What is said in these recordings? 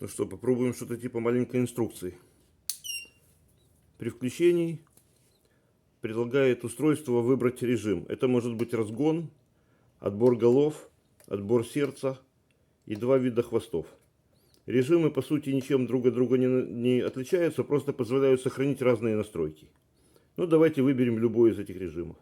ну что, попробуем что-то типа маленькой инструкции. При включении предлагает устройство выбрать режим. Это может быть разгон, отбор голов, отбор сердца и два вида хвостов. Режимы по сути ничем друг от друга не, не отличаются, просто позволяют сохранить разные настройки. Ну давайте выберем любой из этих режимов.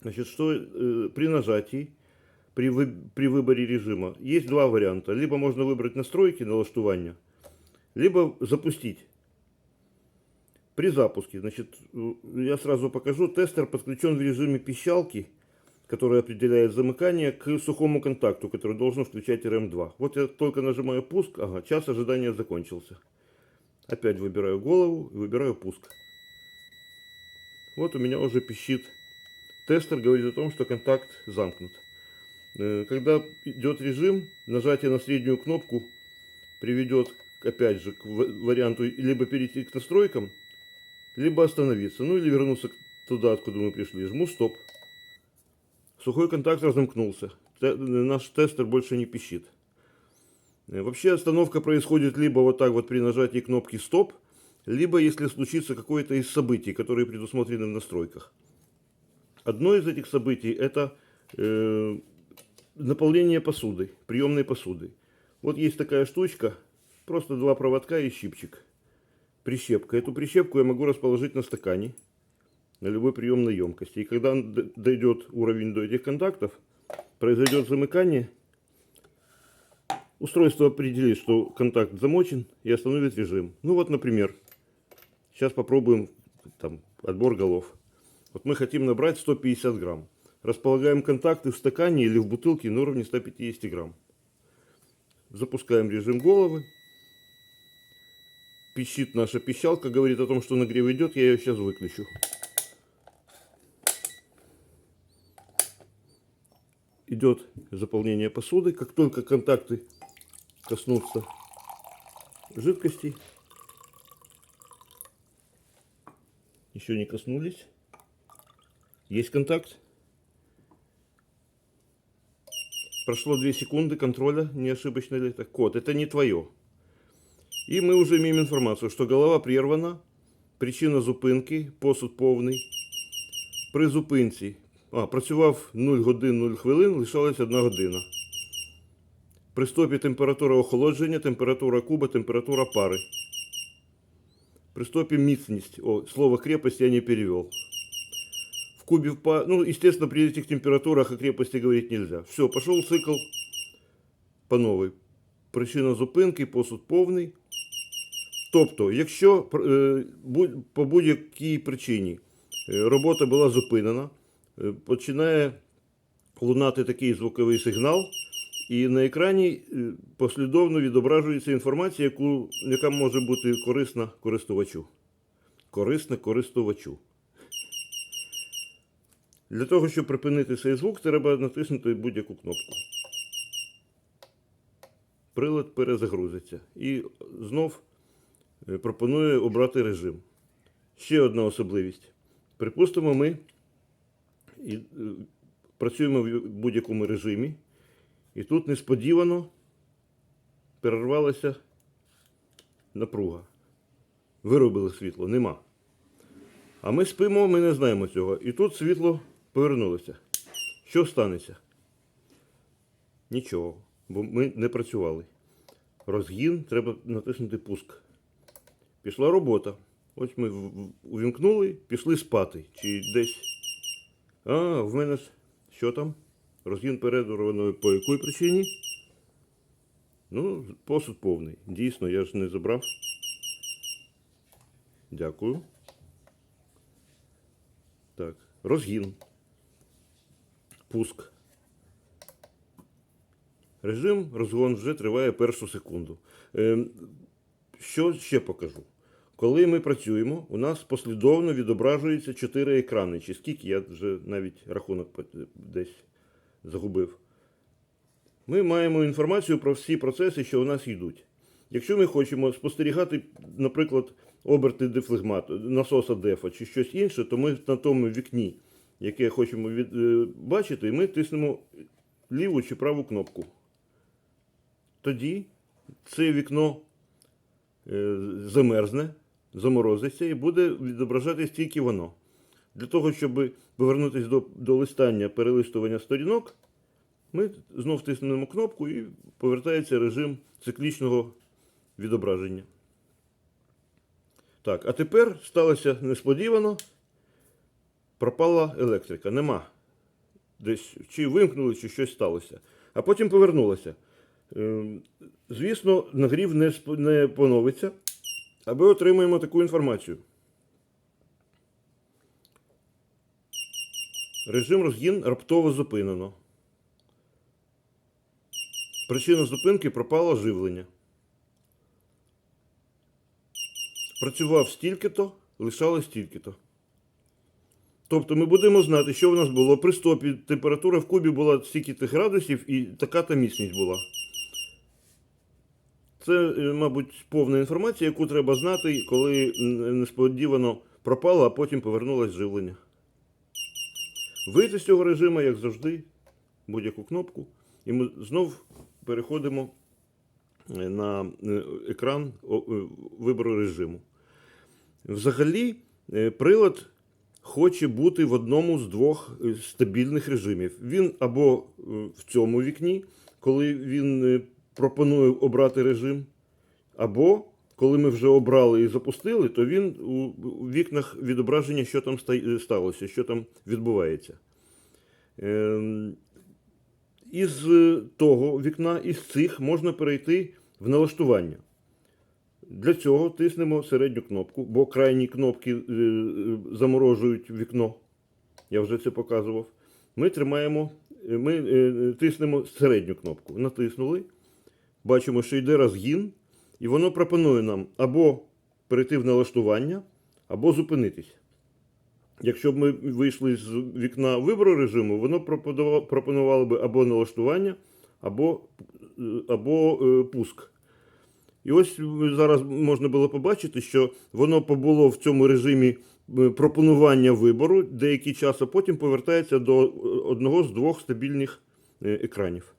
Значит, что э, при нажатии, при, вы, при выборе режима, есть два варианта. Либо можно выбрать настройки налаштування, либо запустить. При запуске, значит, э, я сразу покажу, тестер подключен в режиме пищалки, который определяет замыкание к сухому контакту, который должен включать RM2. Вот я только нажимаю пуск, ага, час ожидания закончился. Опять выбираю голову и выбираю пуск. Вот у меня уже пищит. Тестер говорит о том, что контакт замкнут. Э, Когда идет режим, нажатие на среднюю кнопку приведет, опять же, к ва- варианту либо перейти к настройкам, либо остановиться, ну или вернуться туда, откуда мы пришли. Жму стоп. Сухой контакт разомкнулся. Наш тестер больше не пищит. Э, Вообще остановка происходит либо вот так вот при нажатии кнопки стоп, либо если случится какое-то из событий, которые предусмотрены в настройках. Одно из этих событий это э, наполнение посуды, приемной посуды. Вот есть такая штучка, просто два проводка и щипчик. Прищепка. Эту прищепку я могу расположить на стакане, на любой приемной емкости. И когда дойдет уровень до этих контактов, произойдет замыкание, устройство определит, что контакт замочен и остановит режим. Ну вот, например, сейчас попробуем там, отбор голов. Вот мы хотим набрать 150 грамм. Располагаем контакты в стакане или в бутылке на уровне 150 грамм. Запускаем режим головы. Пищит наша пищалка, говорит о том, что нагрев идет, я ее сейчас выключу. Идет заполнение посуды. Как только контакты коснутся жидкости, еще не коснулись. Есть контакт. Прошло 2 секунды контроля, не ошибочно ли это. Код, это не твое. І ми вже маємо інформацію, що голова прервана, причина зупинки, посуд повний. При зупинці а, працював 0 годин 0 хвилин, лишалась 1 година. При стопі температура охолодження, температура куба, температура пари. При стопе міцність. О, слово крепость я не перевел. В кубе, впа- ну, естественно, при этих температурах о крепости говорить нельзя. Все, пошел цикл по новой. Причина зупинки, посуд повний. Тобто, якщо е, по будь-якій причині е, робота була зупинена, е, починає лунати такий звуковий сигнал, і на екрані послідовно відображується інформація, яку, яка може бути корисна користувачу. Корисна користувачу. Для того, щоб припинити цей звук, треба натиснути будь-яку кнопку. Прилад перезагрузиться. І знов е, пропонує обрати режим. Ще одна особливість. Припустимо, ми е, працюємо в будь-якому режимі, і тут несподівано перервалася напруга. Виробили світло, нема. А ми спимо, ми не знаємо цього. І тут світло повернулося. Що станеться? Нічого, бо ми не працювали. Розгін, треба натиснути пуск. Пішла робота. Ось ми увімкнули, пішли спати. Чи десь. А, в мене що там? Розгін передорвано по якій причині? Ну, посуд повний. Дійсно, я ж не забрав. Дякую. Так, розгін. Пуск. Режим розгон вже триває першу секунду. Ем, що ще покажу? Коли ми працюємо, у нас послідовно відображується 4 екрани. Чи скільки я вже навіть рахунок десь загубив. Ми маємо інформацію про всі процеси, що у нас йдуть. Якщо ми хочемо спостерігати, наприклад, оберти дефлегмату, насоса дефа чи щось інше, то ми на тому вікні, яке хочемо від, е, бачити, ми тиснемо ліву чи праву кнопку. Тоді це вікно е, замерзне, заморозиться і буде відображатись тільки воно. Для того, щоб повернутися до, до листання, перелистування сторінок, ми знов тиснемо кнопку і повертається режим циклічного відображення. Так, а тепер сталося несподівано. Пропала електрика. Нема. Десь чи вимкнули, чи щось сталося. А потім повернулося. Ем, Звісно, нагрів не, поновиться, а ми отримуємо таку інформацію. Режим розгін раптово зупинено. Причина зупинки пропало живлення. Працював стільки-то, лишалось стільки-то. Тобто ми будемо знати, що в нас було. При стопі температура в кубі була стільки-то градусів і така-то міцність була. Це, е, мабуть, повна інформація, яку треба знати, коли несподівано пропало, а потім повернулось живлення. Вийти з цього режиму, як завжди, будь-яку кнопку, і ми знов переходимо е, на е, екран вибору режиму. Взагалі, прилад хоче бути в одному з двох е, стабільних режимів. Він або е, в цьому вікні, коли він е, пропонує обрати режим, або коли ми вже обрали і запустили, то він у вікнах відображення, що там сталося, що там відбувається. Ем, Із того вікна, із цих можна перейти в налаштування. Для цього тиснемо середню кнопку, бо крайні кнопки е, е, заморожують вікно. Я вже це показував. Ми тримаємо, е, ми тиснемо середню кнопку. Натиснули. Бачимо, що йде розгін, і воно пропонує нам або перейти в налаштування, або зупинитись. Якщо б ми вийшли з вікна вибору режиму, воно пропонувало, би або налаштування, або, або пуск. І ось е, зараз можна було побачити, що воно побуло в цьому режимі е, пропонування вибору деякий час, а потім повертається до е, одного з двох стабільних екранів.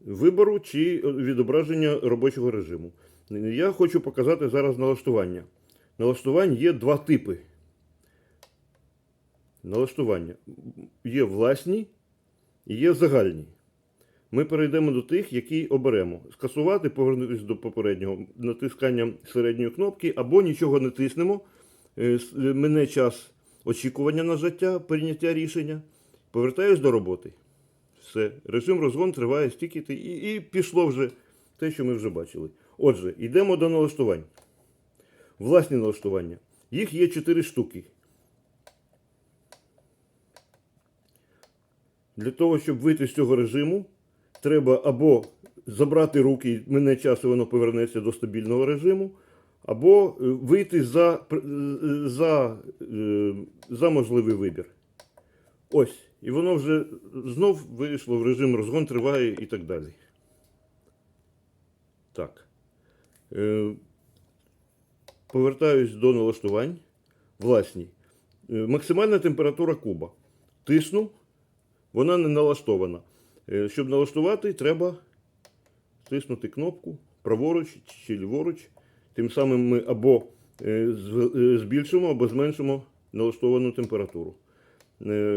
Вибору чи відображення робочого режиму. Я хочу показати зараз налаштування. Налаштувань є два типи. Налаштування. Є власні і є загальні. Ми перейдемо до тих, які оберемо. Скасувати, повернутися до попереднього натисканням середньої кнопки, або нічого не тиснемо. Е, е, Мине час очікування на життя, прийняття рішення. Повертаюсь до роботи. Все. Режим розгон триває стільки і, і пішло вже те, що ми вже бачили. Отже, йдемо до налаштувань. Власні налаштування. Їх є 4 штуки. Для того, щоб вийти з цього режиму, треба або забрати руки, мине час, і воно повернеться до стабільного режиму, або е, вийти за, е, за, е, за можливий вибір. Ось. І воно вже знов вийшло в режим розгон триває і так далі. Так. Повертаюсь до налаштувань. Власні. Максимальна температура куба. Тисну, вона не налаштована. Е, Щоб налаштувати, треба стиснути кнопку праворуч чи ліворуч. Тим самим ми або е, е, збільшимо, або зменшимо налаштовану температуру.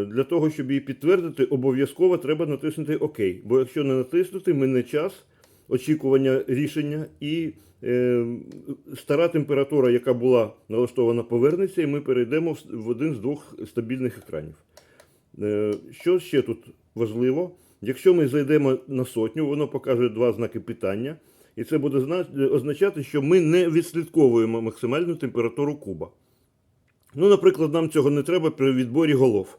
Для того, щоб її підтвердити, обов'язково треба натиснути ОК. Бо якщо не натиснути, мине час очікування рішення і е, стара температура, яка була налаштована, повернеться, і ми перейдемо в один з двох стабільних екранів. Е, Що ще тут важливо? Якщо ми зайдемо на сотню, воно покаже два знаки питання, і це буде означати, що ми не відслідковуємо максимальну температуру куба. Ну, наприклад, нам цього не треба при відборі голов.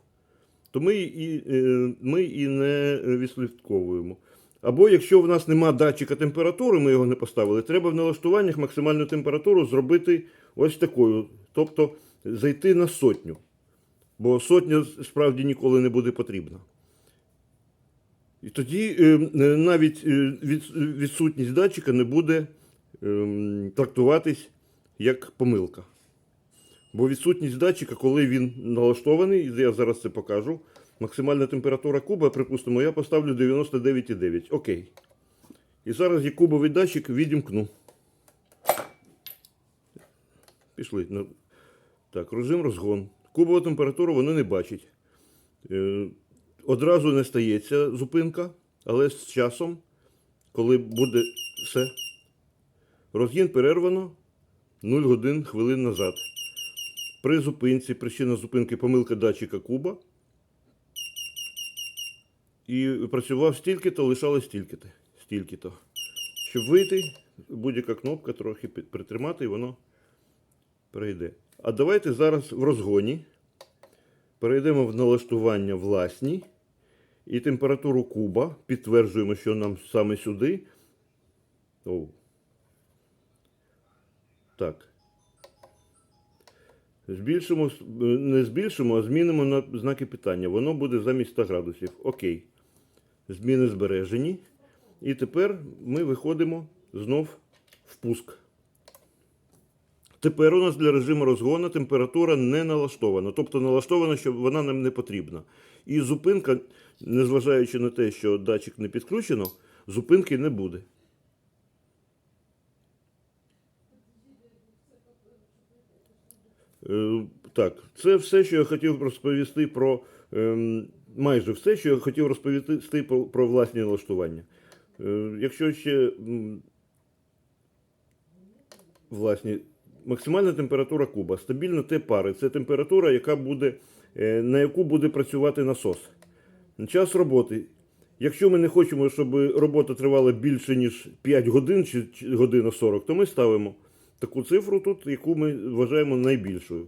То ми і, е, ми і не відслідковуємо. Або якщо в нас нема датчика температури, ми його не поставили, треба в налаштуваннях максимальну температуру зробити ось такою. Тобто зайти на сотню. Бо сотня справді ніколи не буде потрібна. І тоді е, е, навіть е, відсутність датчика не буде трактуватись як помилка. Бо відсутність датчика, коли він налаштований, я зараз це покажу. Максимальна температура куба, припустимо, я поставлю 99,9. Окей. І зараз я кубовий датчик відімкну. Пішли. Так, режим розгон. Кубову температуру вони не бачать. Одразу не стається зупинка, але з часом, коли буде все, розгін перервано 0 годин хвилин назад. При зупинці, причина зупинки помилка датчика куба. І працював стільки-то, лишалось стільки-то. стільки-то. Щоб вийти, будь-яка кнопка трохи притримати, і воно перейде. А давайте зараз в розгоні перейдемо в налаштування власні і температуру куба. Підтверджуємо, що нам саме сюди. Оу. Так. Збільшимо, е, не збільшимо, а змінимо на знаки питання. Воно буде замість 100 градусів. Окей. Зміни збережені. І тепер ми виходимо знов в пуск. Тепер у нас для режиму розгону температура не налаштована. Тобто налаштована, що вона нам не потрібна. І зупинка, незважаючи на те, що датчик не підключено, зупинки не буде. Е, Так, це все, що я хотів розповісти про ем, майже все, що я хотів розповісти про, власні налаштування. Е, якщо ще власні, максимальна температура куба, стабільна Т пари це температура, яка буде, е, на яку буде працювати насос. Час роботи. Якщо ми не хочемо, щоб робота тривала більше, ніж 5 годин чи година 40, то ми ставимо таку цифру тут, яку ми вважаємо найбільшою.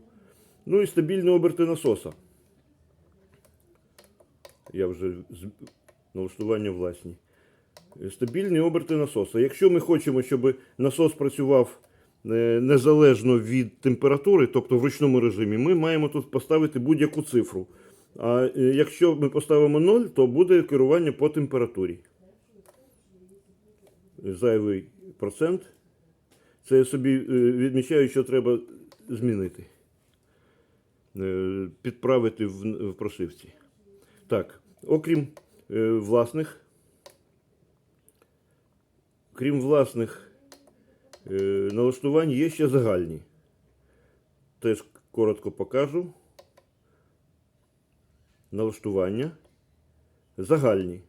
Ну і стабільні оберти насоса. Я вже з... налаштування власні. Стабільні оберти насоса. Якщо ми хочемо, щоб насос працював е, незалежно від температури, тобто в ручному режимі, ми маємо тут поставити будь-яку цифру. А е, якщо ми поставимо 0, то буде керування по температурі. Зайвий процент. Це я собі е, відмічаю, що треба змінити. Е, Підправити в, прошивці. Так, окрім власних, крім власних налаштувань, є ще загальні. Теж коротко покажу. Налаштування. Загальні.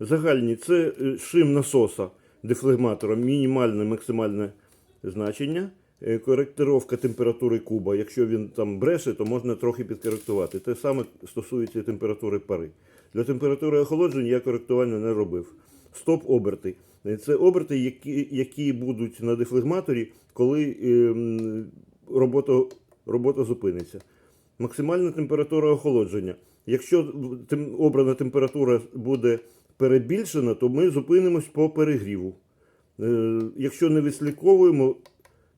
Загальні це е, шим насоса дефлегматора, мінімальне, максимальне значення. Е, Коректировка температури куба. Якщо він там бреше, то можна трохи підкоректувати. Те саме стосується температури пари. Для температури охолодження я коректування не робив. Стоп-оберти. Е, Це оберти, які, які будуть на дефлегматорі, коли ем, робота, робота зупиниться. Максимальна температура охолодження. Якщо обрана температура буде перебільшена, то ми зупинимось по перегріву. Е, Якщо не відслідковуємо,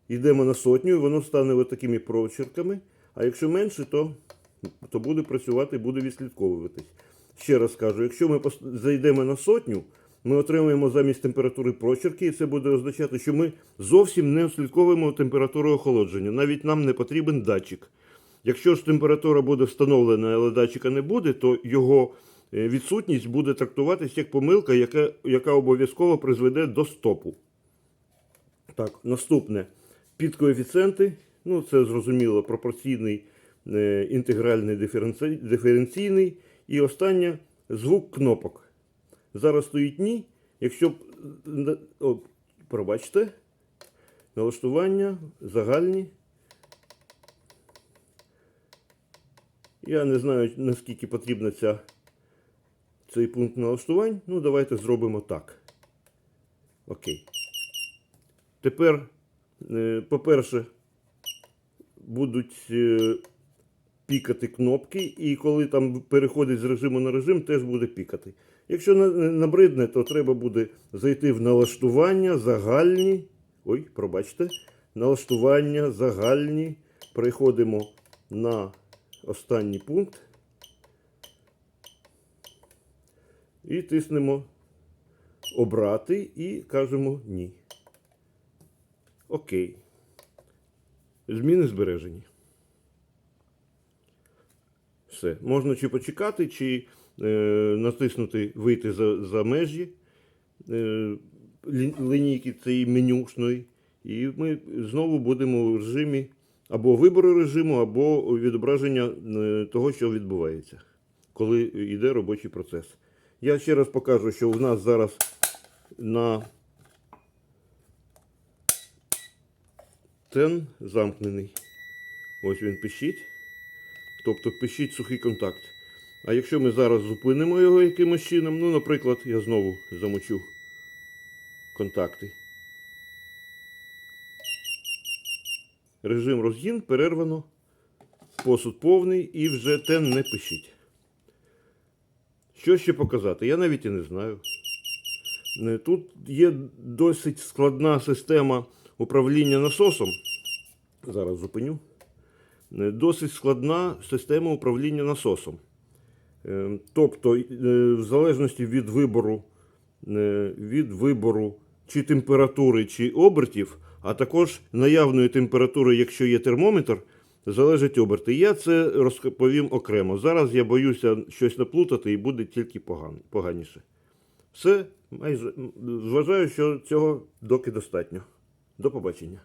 йдемо на сотню, і воно стане такими прочерками. А якщо менше, то, то буде працювати, буде відслідковуватись. Ще раз кажу, якщо ми зайдемо на сотню, ми отримаємо замість температури прочерки, і це буде означати, що ми зовсім не слідковуємо температуру охолодження. Навіть нам не потрібен датчик. Якщо ж температура буде встановлена, але датчика не буде, то його е, відсутність буде трактуватися як помилка, яка, яка обов'язково призведе до стопу. Так, наступне. Підкоефіцієнти. Ну, це зрозуміло, пропорційний, е, інтегральний, диференці... диференційний. І останнє звук кнопок. Зараз стоїть ні. Якщо е, о, пробачте, налаштування, загальні. Я не знаю, наскільки потрібна ця, цей пункт налаштувань. Ну, давайте зробимо так. Окей. Тепер, е, по-перше, будуть е, пікати кнопки, і коли там переходить з режиму на режим, теж буде пікати. Якщо набридне, то треба буде зайти в налаштування, загальні. Ой, пробачте. Налаштування, загальні. Переходимо на останній пункт. І тиснемо обрати і кажемо ні. Окей. Зміни збережені. Все. Можна чи почекати, чи е, натиснути вийти за, за межі. Е, лі- лінійки цієї менюшної. І ми знову будемо у режимі або вибору режиму, або відображення е, того, що відбувається, коли йде робочий процес. Я ще раз покажу, що у нас зараз на тен замкнений. Ось він пищить. Тобто пищить сухий контакт. А якщо ми зараз зупинимо його якимось чином, ну, наприклад, я знову замочу контакти. Режим розгін перервано. Посуд повний і вже тен не пишіть. Що ще показати? Я навіть і не знаю. Е, Тут є досить складна система управління насосом. Зараз зупиню. Е, Досить складна система управління насосом. Е, Тобто, в залежності від вибору, від вибору чи температури, чи обертів, а також наявної температури, якщо є термометр, залежать оберти. Я це розповім окремо. Зараз я боюся щось наплутати і буде тільки поганіше. Все, майже вважаю, що цього доки достатньо. До побачення.